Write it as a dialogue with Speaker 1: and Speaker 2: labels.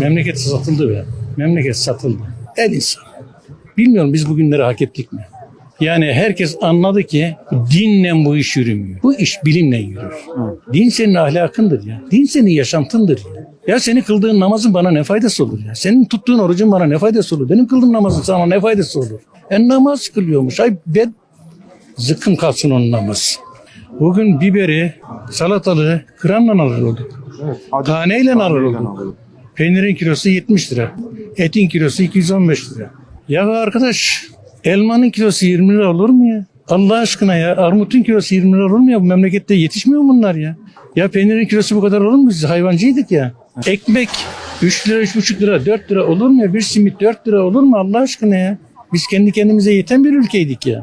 Speaker 1: Memleket satıldı be. Memleket satıldı. El insan. Bilmiyorum biz bugünleri hak ettik mi? Yani herkes anladı ki dinle bu iş yürümüyor. Bu iş bilimle yürür. Din senin ahlakındır ya. Din senin yaşantındır ya. Ya senin kıldığın namazın bana ne faydası olur ya? Senin tuttuğun orucun bana ne faydası olur? Benim kıldığım namazın sana ne faydası olur? E namaz kılıyormuş. Ay ben zıkkım kalsın onun namazı. Bugün biberi, salatalığı kıranla alır olduk. Taneyle alır olduk. Peynirin kilosu 70 lira. Etin kilosu 215 lira. Ya arkadaş elmanın kilosu 20 lira olur mu ya? Allah aşkına ya armutun kilosu 20 lira olur mu ya? Bu memlekette yetişmiyor mu bunlar ya? Ya peynirin kilosu bu kadar olur mu? Biz hayvancıydık ya. Ekmek 3 lira, 3,5 lira, 4 lira olur mu ya? Bir simit 4 lira olur mu Allah aşkına ya? Biz kendi kendimize yeten bir ülkeydik ya.